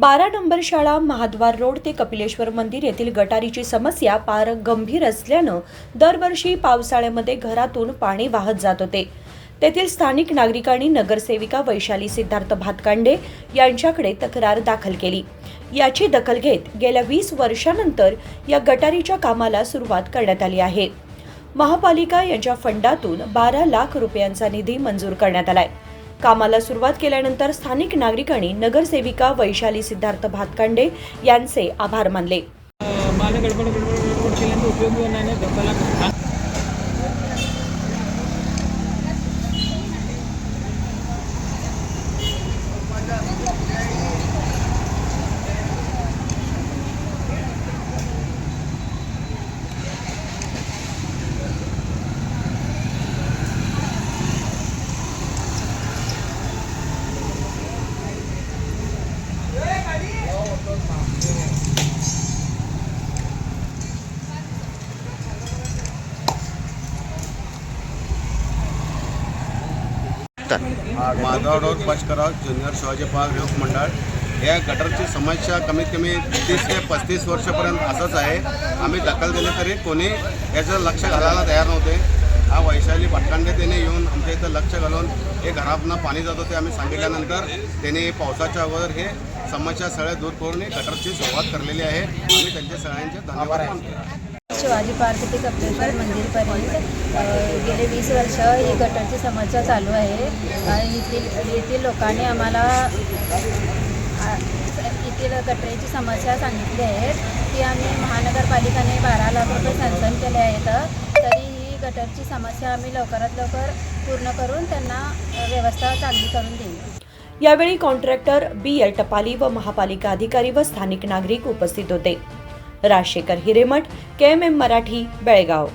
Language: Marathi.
बारा नंबर शाळा महाद्वार रोड ते कपिलेश्वर मंदिर येथील गटारीची समस्या फार गंभीर असल्यानं दरवर्षी पावसाळ्यामध्ये घरातून पाणी वाहत जात होते. तेथील स्थानिक नागरिकांनी नगरसेविका वैशाली सिद्धार्थ भातकांडे यांच्याकडे तक्रार दाखल केली. याची दखल घेत गेल्या वीस वर्षानंतर या गटारीच्या कामाला सुरुवात करण्यात आली आहे. महापालिका यांच्या फंडातून बारा लाख रुपयांचा निधी मंजूर करण्यात आला आहे कामाला सुरुवात केल्यानंतर स्थानिक नागरिकांनी नगरसेविका वैशाली सिद्धार्थ भातकांडे यांचे आभार मानले. धक्काला माधव रोड पचकराव ज्युनियर शिवाजी पार्क युवक मंडळ. या गटरची समस्या कमीत कमी तीस ते पस्तीस वर्षापर्यंत असंच आहे. आम्ही दखल दिली तरी कोणी याचं लक्ष घालायला तयार नव्हते. हा वैशाली भटकांडे त्याने येऊन आमच्या इथं लक्ष घालून हे घरातनं पाणी जात होते आम्ही सांगितल्यानंतर. त्याने पावसाच्या अगोदर हे समस्या सगळ्या दूर करून गटरची सुरुवात करलेली आहे. आम्ही त्यांच्या सगळ्यांचे धन्यवाद शिवाजी पार्क ते कपलेश्वर मंदिरपर्यंत गेले वीस वर्ष ही गटरची समस्या चालू आहे. येथील येथील लोकांनी आम्हाला येथील गटरेची समस्या सांगितली आहे. की आम्ही महानगरपालिकाने बारा लाख रुपये सॅन्सन केले आहेत. तरी ही गटरची समस्या आम्ही लवकरात लवकर पूर्ण करून त्यांना व्यवस्था चांगली करून देईल यावेळी कॉन्ट्रॅक्टर बी एल टपाली व महापालिका अधिकारी व स्थानिक नागरिक उपस्थित होते. Rajshekhar Hiremath K M M Marathi Belgaum.